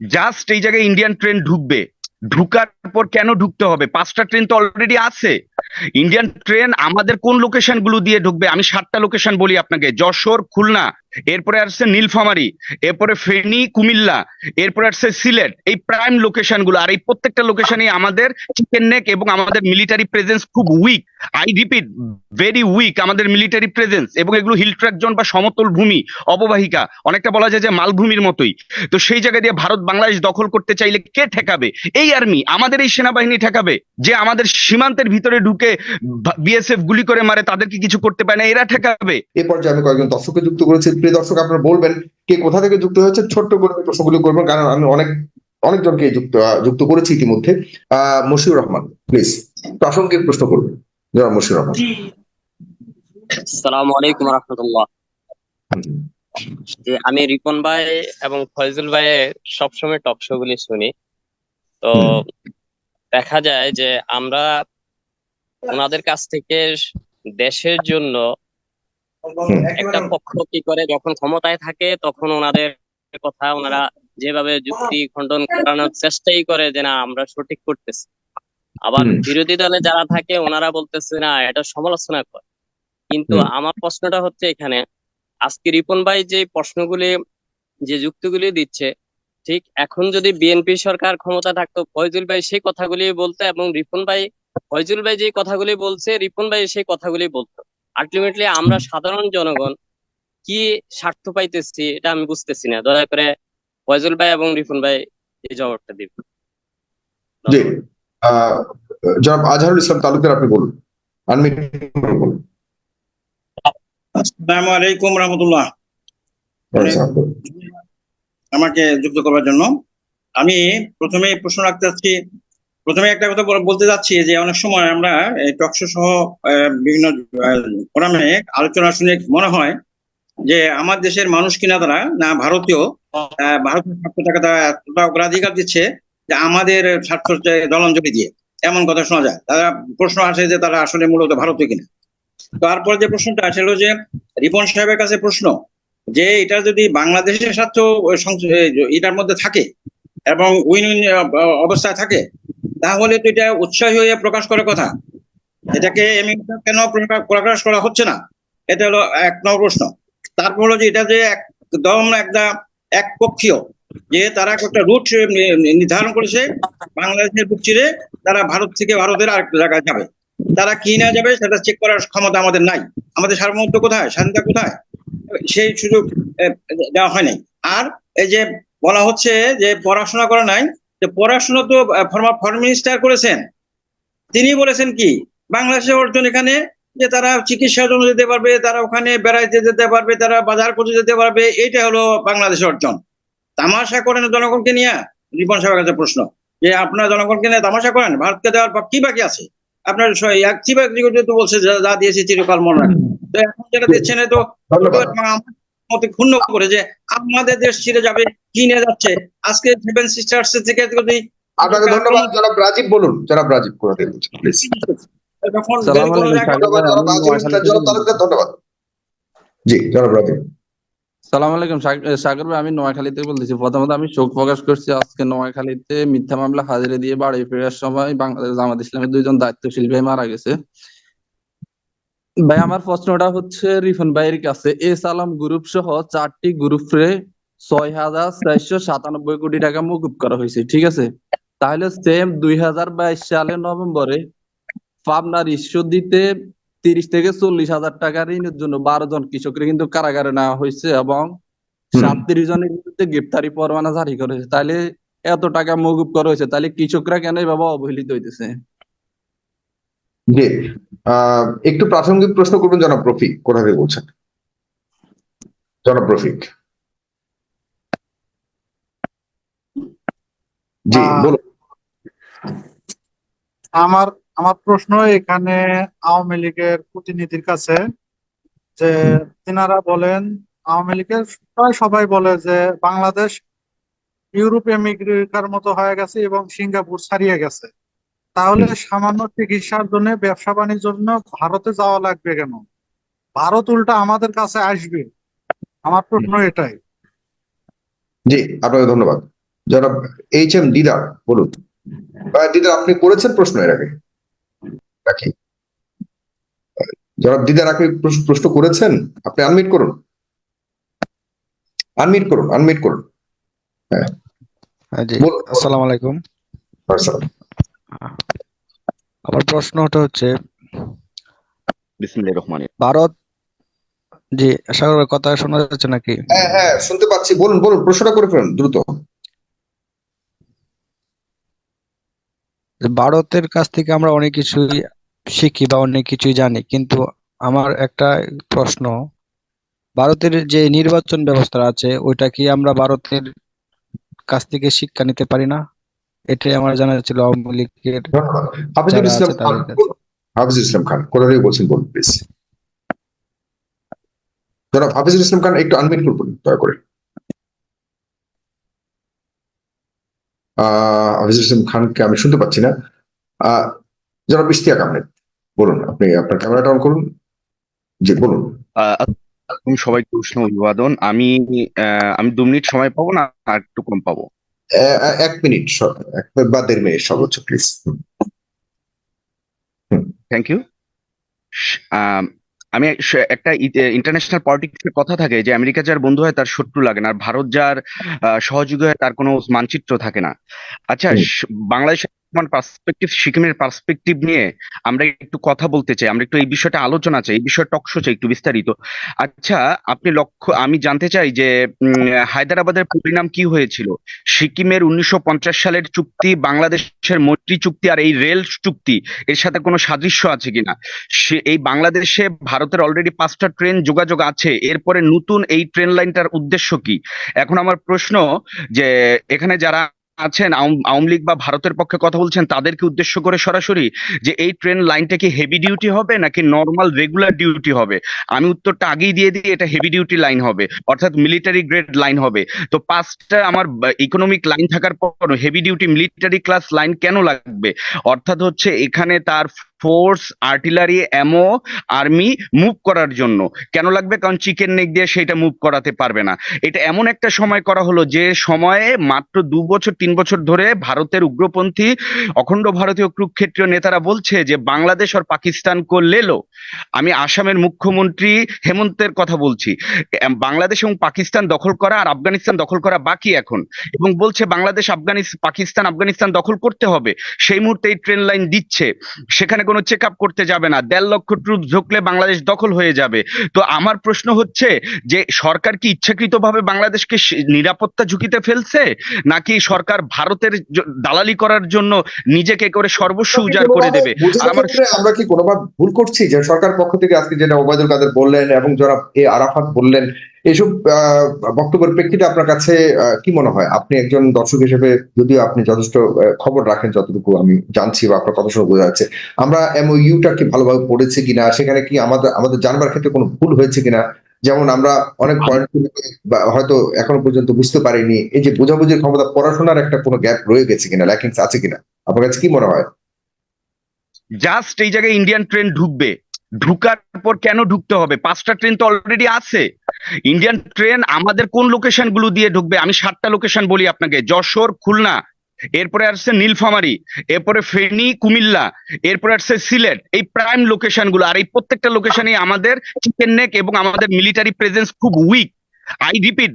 Just এই জায়গায় Indian train ঢুকবে ঢুকার পর কেন ঢুকতে হবে? পাঁচটা ট্রেন তো অলরেডি আছে। ইন্ডিয়ান ট্রেন আমাদের কোন লোকেশনগুলো দিয়ে ঢুকবে? আমি সাতটা লোকেশন বলি আপনাকে। যশোর, খুলনা, এরপরে আসছে নীলফামারী, এরপরে ফেনী, কুমিল্লা, এরপরে আসছে সিলেট। এই প্রাইম লোকেশনগুলো। আর এই প্রত্যেকটা লোকেশনে আমাদের চিকেন নেক এবং আমাদের মিলিটারি প্রেজেন্স খুব weak I repeat very weak আমাদের মিলিটারি প্রেজেন্স এবং এগুলো হিল ট্র্যাক জোন বা সমতল ভূমি, অববাহিকা। অনেকটা বলা যায় যে মালভূমির মতোই। তো সেই জায়গা দিয়ে ভারত বাংলাদেশ দখল করতে চাইলে কে ঠেকাবে? এই আর্মি আমাদের এই সেনাবাহিনী ঠেকাবে যে আমাদের সীমান্তের ভিতরে ঢুকে বিএসএফ গুলি করে মারে তাদেরকে কিছু করতে পারে না এরা ঠেকাবে। এ পর্যায়ে আমি কয়েকজন দর্শককে যুক্ত করেছি। প্রিয় দর্শক আপনারা বলবেন কে কোথা থেকে যুক্ত হয়েছে? ছোট্ট করে প্রশ্নগুলি করবেন কারণ আমি অনেক অনেকজনকে যুক্ত যুক্ত করেছি ইতিমধ্যে। আহ মশিউর রহমান প্লিজ প্রাসঙ্গিক প্রশ্ন করবেন জনাব মশিউর রহমান। আসসালামু আলাইকুম রহমতুল্লাহ। যে আমি রিপন ভাই এবং ফয়জুল ভাইয়ের সবসময় টক শো গুলি শুনি। তো। দেখা যায় যে আমরা ওনাদের কাছ থেকে দেশের জন্য একটা পক্ষ কি করে যখন ক্ষমতায় থাকে তখন ওনাদের কথা ওনারা যেভাবে যুক্তি খণ্ডন করানোর চেষ্টাই করে যে না আমরা সঠিক করতেছি। আবার বিরোধী দলে যারা থাকে ওনারা বলতেছে না এটা সমালোচনা করে। কিন্তু আমার প্রশ্নটা হচ্ছে এখানে আজকে রিপন ভাই যে প্রশ্নগুলি যে যুক্তিগুলি দিচ্ছে ঠিক? এখন যদি বিএনপি সরকার ক্ষমতা থাকতো ফয়জুল ভাই সেই কথাগুলি বলতো এবং রিপন ভাই ফয়জুল ভাই যে কথাগুলি বলছে রিপন ভাই সেই কথাগুলি বলতো। আলটিমেটলি আমরা সাধারণ জনগণ কি স্বার্থ পাইতেছি এটা আমি বুঝতেছি না। দয়া করে ফয়জুল ভাই এবং রিপন ভাই এই জবাবটা দিন। জি। জনাব আজহারুল ইসলাম তালুকদার আপনি বলুন। আনমিট বলুন। আসসালামু আলাইকুম রহমতুল্লাহ। আমাকে যুক্ত করার জন্য। আমি প্রথমে প্রশ্ন রাখতে চাচ্ছি প্রথমে একটা কথা বলতে যাচ্ছি যে অনেক সময় আমরা টকশো সহ বিভিন্ন ফোরামে আলোচনা শুনে মনে হয় যে আমার দেশের মানুষ কিনা তারা না ভারতীয় ভারতীয় স্বার্থটাকে তারা এতটা অগ্রাধিকার দিচ্ছে যে আমাদের স্বার্থ জলাঞ্জলি দিয়ে। এমন কথা শোনা যায়। তারা প্রশ্ন আসে যে তারা আসলে মূলত ভারতীয় কিনা। তারপর যে প্রশ্নটা আসে যে রিপন সাহেবের কাছে প্রশ্ন যে এটা যদি বাংলাদেশের স্বার্থ এটার মধ্যে থাকে এবং উইন উইন অবস্থায় থাকে, তাহলে তো এটা উৎসাহী হয়ে প্রকাশ করার কথা। এটাকে কেন প্রকাশ করা হচ্ছে না? এটা হলো এক নম্বর প্রশ্ন। তারপর হলো যে এটা যে একদম একটা একপক্ষীয়, যে তারা একটা রুট নির্ধারণ করেছে, বাংলাদেশের বুক চিরে তারা ভারত থেকে ভারতের আরেক জায়গায় যাবে। তারা কি না যাবে সেটা চেক করার ক্ষমতা আমাদের নাই। আমাদের সার্বভৌমত্ব কোথায়? স্বাধীনতা কোথায়? সেই সুযোগ দেওয়া হয় নাই আর এই যে বলা হচ্ছে যে পড়াশোনা করা নাই, যে পড়াশোনা তো ফরেন মিনিস্টার করেছেন। তিনি বলেছেন কি, বাংলাদেশের অর্জন এখানে, যে তারা চিকিৎসার জন্য যেতে পারবে, তারা ওখানে বেড়াইতে যেতে পারবে, তারা বাজার করতে যেতে পারবে, এইটা হলো বাংলাদেশের অর্জন। তামাশা করেন জনগণকে নিয়ে, রিপন সাহেবের কাছে প্রশ্ন, যে আপনারা জনগণকে নিয়ে তামাশা করেন, ভারতকে দেওয়ার কি বাকি আছে? আপনার তো বলছে যা- দিয়েছে চিরকাল মনে রাখে তো এখন যেটা দিচ্ছেন তো মতে ক্ষুণ্ণ করে যে আমাদের দেশ ছিঁড়ে যাবে কি নিয়ে যাচ্ছে? আজকে সেভেন সিস্টার্স থেকে যদি আপনাকে ধন্যবাদ। রাজীব বলুন। জনাব রাজীব প্লিজ করা তালুকদার ধন্যবাদ। জি জনাব রাজীব। সালাম আলাইকুম সাগর ভাই, আমি নোয়াখালী বলতেছি। প্রথমত আমি শোক প্রকাশ করছি আজকে নোয়াখালীতে মিথ্যা মামলা হাজিরে দিয়ে বাড়ি ফেরার সময় বাংলাদেশ জামাত ইসলামের দুইজন দায়িত্বশীল ভাই মারা গেছে। ভাই, আমার প্রশ্নটা হচ্ছে, রিফন ভাইয়ের কাছে, এ সালাম গ্রুপ সহ চারটি গ্রুপে ছয় হাজার চারশো সাতানব্বই কোটি টাকা মকুব করা হয়েছে, ঠিক আছে? তাহলে সেম দুই হাজার বাইশ সালের নভেম্বরে পাবনার ঈশ্বরদীতে তিরিশ থেকে চল্লিশ হাজার টাকা ঋণের জন্য বারো জন কৃষককে কিন্তু কারাগারে নেওয়া হয়েছে এবং সাতত্রিশ জনের বিরুদ্ধে গ্রেপ্তারি পরোয়ানা জারি করা হয়েছে। তাহলে এত টাকা মকুব করা হয়েছে তাহলে কৃষকরা কেন এভাবে অবহেলিত হইতেছে? জি আহ, একটু প্রাসঙ্গিক প্রশ্ন করবেন জনাব রফিক কোথা থেকে বলছেন? জনাব রফিক। জি বলুন। আমার আমার প্রশ্ন এখানে আওয়ামী লীগের প্রতিনিধির কাছে যে তিনারা বলেন আওয়ামী লীগের প্রায় সবাই বলে যে বাংলাদেশ ইউরোপ আমেরিকার মতো হয়ে গেছে এবং সিঙ্গাপুর ছাড়িয়ে গেছে। তাহলে সামান্য চিকিৎসার জন্য ব্যবসা বাণিজ্যের জন্য ভারতে যাওয়া লাগবে কেন? ভারত উল্টা আমাদের কাছে আসবে। আমার প্রশ্ন এটাই। জি আপনাকে ধন্যবাদ। জনাব এইচ এম দিদার বলুন। দিদার আপনি করেছেন প্রশ্ন এর আগে? নাকি জনাব দিদার আপনি প্রশ্ন- প্রশ্ন করেছেন আপনি আনমিট করুন। আনমিট করুন আনমিট করুন। হ্যাঁ। আসসালামু আলাইকুম। আমার প্রশ্নটা হচ্ছে ভারত জি সাগর কথা শোনা যাচ্ছে নাকি? হ্যাঁ হ্যাঁ শুনতে পাচ্ছি। বলুন বলুন প্রশ্নটা করে ফেলুন দ্রুত। ভারতের কাছ থেকে আমরা অনেক কিছুই শিখি বা অনেক কিছুই জানি কিন্তু আমার একটা প্রশ্ন ভারতের যে নির্বাচন ব্যবস্থা আছে ওইটা কি আমরা ভারতের কাছ থেকে শিক্ষা নিতে পারি না? এটাই আমার জানা ছিল আওয়ামী লীগের হাফিজুল ইসলাম খান। হাফিজুল ইসলাম বলছেন বলুন প্লিজ জনাব হাফিজুল ইসলাম খান একটু আনমিট করুন দয়া করে। হাফিজুল ইসলাম খানকে আমি শুনতে পাচ্ছি না। আহ জনাব ইশতিয়াক আহমেদ। বলুন আপনি আপনার ক্যামেরাটা অন করুন। জি বলুন। সবাইকে উষ্ণ অভিবাদন। আমি আমি দু মিনিট সময় পাবো না আর একটু কম পাবো? এক মিনিট এক বা দেড় মিনিট সর্বোচ্চ প্লিজ থ্যাংক ইউ আমি একটা ইন্টারন্যাশনাল পলিটিক্সের কথা থাকে যে আমেরিকা যার বন্ধু হয় তার শত্রু লাগে না আর ভারত যার সহযোগী হয় তার কোনো মানচিত্র থাকে না। আচ্ছা হুম। বাংলাদেশের পার্সপেক্টিভ সিকিমের পার্সপেক্টিভ নিয়ে আমরা একটু কথা বলতে চাই, আমরা একটু এই বিষয়টা আলোচনা চাই, এই বিষয়ে টকশো চাই একটু বিস্তারিত। আচ্ছা আপনি লক্ষ্য, আমি জানতে চাই যে হায়দ্রাবাদের পরিণাম কি হয়েছিল? সিকিমের উনিশশো পঞ্চাশ সালের চুক্তি, বাংলাদেশের মৈত্রী চুক্তি আর এই রেল চুক্তি, এর সাথে কোনো সাদৃশ্য আছে কিনা? সে, এই বাংলাদেশে ভারতের অলরেডি পাঁচটা ট্রেন যোগাযোগ আছে, এরপরে নতুন এই ট্রেন লাইনটার উদ্দেশ্য কি? এখন আমার প্রশ্ন যে, এখানে যারা আছেন আওয়ামী লীগ বা ভারতের পক্ষে কথা বলছেন, তাদেরকে উদ্দেশ্য করে সরাসরি যে এই ট্রেন লাইনটা কি হেভি ডিউটি হবে নাকি নর্মাল রেগুলার ডিউটি হবে? আমি উত্তরটা আগেই দিয়ে দিই, এটা হেভি ডিউটি লাইন হবে, অর্থাৎ মিলিটারি গ্রেড লাইন হবে। তো পাঁচটা আমার ইকোনমিক লাইন থাকার পর heavy duty military class line কেন লাগবে? অর্থাৎ হচ্ছে এখানে তার force artillery ammo army move করার জন্য। কেন লাগবে? কারণ চিকেন নেক দিয়ে সেটা মুভ করাতে পারবে না। এটা এমন একটা সময় করা হলো যে সময়ে মাত্র দু বছর, তিন বছর ধরে ভারতের উগ্রপন্থী, অখণ্ড ভারতীয় কুরুক্ষেত্রীয় নেতারা বলছে যে, বাংলাদেশ আর পাকিস্তান কো লেলো আমি আসামের মুখ্যমন্ত্রী হেমন্তের কথা বলছি। বাংলাদেশ এবং পাকিস্তান দখল করা আর আফগানিস্তান দখল করা বাকি এখন। এবং বলছে, বাংলাদেশ আফগানিস্তান পাকিস্তান, আফগানিস্তান দখল করতে হবে। সেই মুহূর্তে এই ট্রেন লাইন দিচ্ছে। সেখানে কোনো চেক আপ করতে যাবে না। দেড় লক্ষ ট্রুপ ঢুকলে বাংলাদেশ দখল হয়ে যাবে। তো আমার প্রশ্ন হচ্ছে যে সরকার কি ইচ্ছাকৃতভাবে বাংলাদেশকে নিরাপত্তা ঝুঁকিতে ফেলছে? নাকি সরকার ভারতের দালালি করার জন্য নিজেকে করে সর্বস্ব উজাড় করে দেবে? আমরা কি কোনোভাবে ভুল করছি? যে সরকার পক্ষ থেকে আজকে যেটা ওবায়দুল কাদের বললেন এবং যারা এ আরাফাত বললেন এইসব বক্তব্যের প্রেক্ষিতে আপনার কাছে কি মনে হয়? আপনি একজন দর্শক হিসেবে যদিও আপনি যথেষ্ট খবর রাখেন যতটুকু আমি জানছি বা আপনার কথা শুনে বোঝা যাচ্ছে, আমরা এমওইউটা কি ভালোভাবে পড়েছি কিনা? সেখানে কি আমাদের আমাদের জানবার ক্ষেত্রে কোনো ভুল হয়েছে কিনা? যেমন আমরা অনেক পয়েন্ট হয়তো এখনও পর্যন্ত বুঝতে পারিনি। এই যে বোঝাবুঝির ক্ষমতা পড়াশোনার একটা কোনো গ্যাপ রয়ে গেছে কিনা? ল্যাকিংস আছে কিনা? আপনার কাছে কি মনে হয়? জাস্ট এই জায়গায় ইন্ডিয়ান ট্রেন ঢুকবে। ঢুকার পর কেন ঢুকতে হবে? পাঁচটা ট্রেন তো অলরেডি আছে। ইন্ডিয়ান ট্রেন আমাদের কোন লোকেশনগুলো দিয়ে ঢুকবে? আমি সাতটা লোকেশন বলি আপনাকে। যশোর, খুলনা, এরপরে আসছে নীলফামারী, এরপরে ফেনী, কুমিল্লা, এরপরে আসছে সিলেট। এই প্রাইম লোকেশনগুলো। আর এই প্রত্যেকটা লোকেশনে আমাদের চিকেন নেক এবং আমাদের মিলিটারি প্রেজেন্স খুব weak I repeat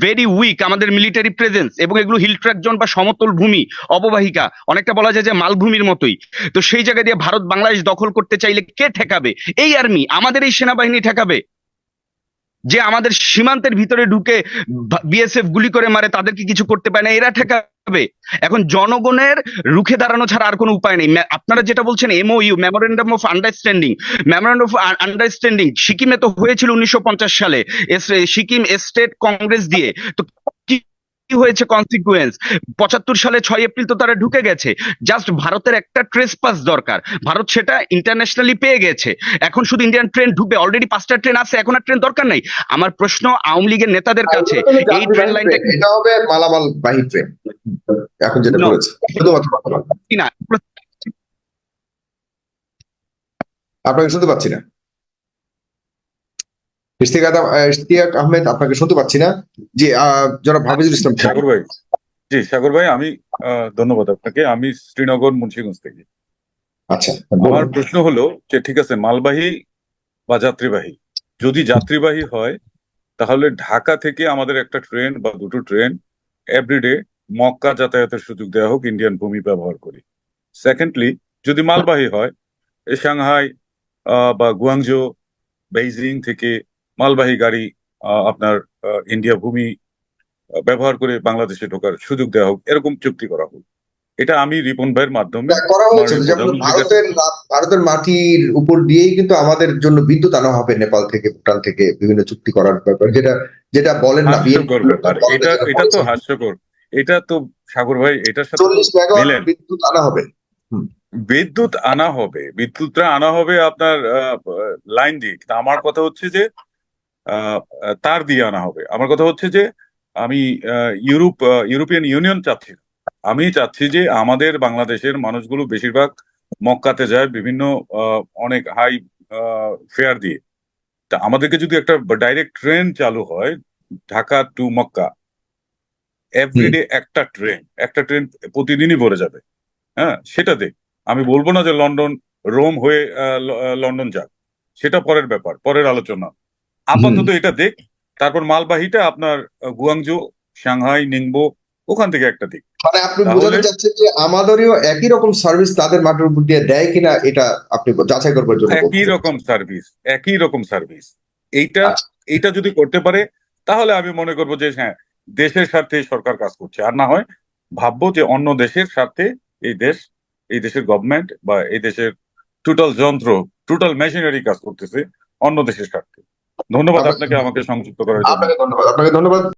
very weak আমাদের মিলিটারি প্রেজেন্স এবং এগুলো হিল ট্র্যাক জোন বা সমতল ভূমি, অববাহিকা। অনেকটা বলা যায় যে মালভূমির মতোই। তো সেই জায়গা দিয়ে ভারত বাংলাদেশ দখল করতে চাইলে কে ঠেকাবে? এই আর্মি আমাদের এই সেনাবাহিনী ঠেকাবে? যে আমাদের সীমান্তের ভিতরে ঢুকে বিএসএফ গুলি করে মারে, তাদেরকে কিছু করতে পারে না, এরা ঠেকাবে। এখন জনগণের রুখে দাঁড়ানো ছাড়া আর কোনো উপায় নেই। আপনারা যেটা বলছেন MOU memorandum of understanding memorandum of understanding সিকিমে তো হয়েছিল উনিশশো পঞ্চাশ সালে। সিকিম স্টেট কংগ্রেস দিয়ে। তো কি হয়েছে কনসিকুয়েন্স পঁচাত্তর সালে ছয় এপ্রিল তো তারা ঢুকে গেছে। জাস্ট ভারতের একটা ট্রেস পাস দরকার। ভারত সেটা ইন্টারন্যাশনালি পেয়ে গেছে। এখন শুধু ইন্ডিয়ান ট্রেন ঢুকবে। অলরেডি পাঁচটা ট্রেন আছে এখন আর ট্রেন দরকার নাই। আমার প্রশ্ন আওয়ামী লীগের নেতাদের কাছে এই ট্রেন লাইনটা এটা হবে মালামাল বাহী ট্রেন এখন যেটা বলেছে। কিনা আপনাকে শুনতে পাচ্ছি না। ইশতিয়াক আদম- ইশতিয়াক আহমেদ আপনাকে শুনতে পাচ্ছি না। জি জনাব হাফিজুল ইসলাম। সাগর ভাই। জি সাগর ভাই আমি ধন্যবাদ আপনাকে। আমি শ্রীনগর মুন্সিগঞ্জ থেকে। আচ্ছা আমার প্রশ্ন হলো যে ঠিক আছে মালবাহী বা যাত্রীবাহী? যদি যাত্রীবাহী হয় তাহলে ঢাকা থেকে আমাদের একটা ট্রেন বা দুটো ট্রেন এভরিডে মক্কা যাতায়াতের সুযোগ দেওয়া হোক ইন্ডিয়ান ভূমি ব্যবহার করি। সেকেন্ডলি যদি মালবাহী হয় সাংহাই আহ, বা গুয়াংজো বেইজিং থেকে মালবাহী গাড়ি আপনার ইন্ডিয়া ভূমি ব্যবহার করে বাংলাদেশে ঢোকার সুযোগ দেওয়া হোক এরকম চুক্তি করা হোক। এটা আমি রিপন ভাইয়ের মাধ্যমে করা হয়েছে যেমন ভারতের ভারতের মাটির উপর দিয়েই কিন্তু আমাদের জন্য বিদ্যুৎ আনা হবে নেপাল থেকে ভুটান থেকে বিভিন্ন চুক্তি করার ব্যাপার যেটা যেটা বলেন না ব্যাপার। এটা এটা তো হাস্যকর। এটা তো সাগর ভাই এটার সাথে। বিদ্যুৎ আনা হবে। বিদ্যুৎ আনা হবে। বিদ্যুৎটা আনা হবে আপনার লাইন দিয়ে। কিন্তু আমার কথা হচ্ছে যে তার দিয়ে আনা হবে। আমার কথা হচ্ছে যে, আমি ইউরোপ ইউরোপিয়ান ইউনিয়ন চাচ্ছি আমি চাচ্ছি যে আমাদের বাংলাদেশের মানুষগুলো বেশিরভাগ মক্কাতে যায় বিভিন্ন অনেক হাই ফেয়ার দিয়ে। তা আমাদেরকে যদি একটা ডাইরেক্ট ট্রেন চালু হয় ঢাকা টু মক্কা এভরিডে একটা ট্রেন একটা ট্রেন প্রতিদিনই ভরে যাবে। হ্যাঁ সেটা দেখ। আমি বলব না যে লন্ডন, রোম হয়ে লন্ডন যাক। সেটা পরের ব্যাপার, পরের আলোচনা। আপাতত এটা দেখ। তারপর মালবাহীটা আপনার গুয়াংজো সাংহাই নিংবো ওখান থেকে একটা দিক। মানে আপনি বোঝাতে চাচ্ছেন যে আমাদেরও একই রকম সার্ভিস তাদের মাটির উপর দিয়ে দেয় কিনা এটা আপনি যাচাই করবার জন্য একই রকম সার্ভিস একই রকম সার্ভিস এইটা আচ্ছা। এইটা যদি করতে পারে তাহলে আমি মনে করব যে হ্যাঁ দেশের স্বার্থে সরকার কাজ করছে। আর না হয় ভাববো যে অন্য দেশের স্বার্থে এই দেশ এই দেশের গভর্নমেন্ট বা এই দেশের টোটাল যন্ত্র টোটাল মেশিনারি কাজ করতেছে অন্য দেশের স্বার্থে। ধন্যবাদ আপনাকে- আমাকে সংযুক্ত করার জন্য। আপনাকে ধন্যবাদ আপনাকে ধন্যবাদ।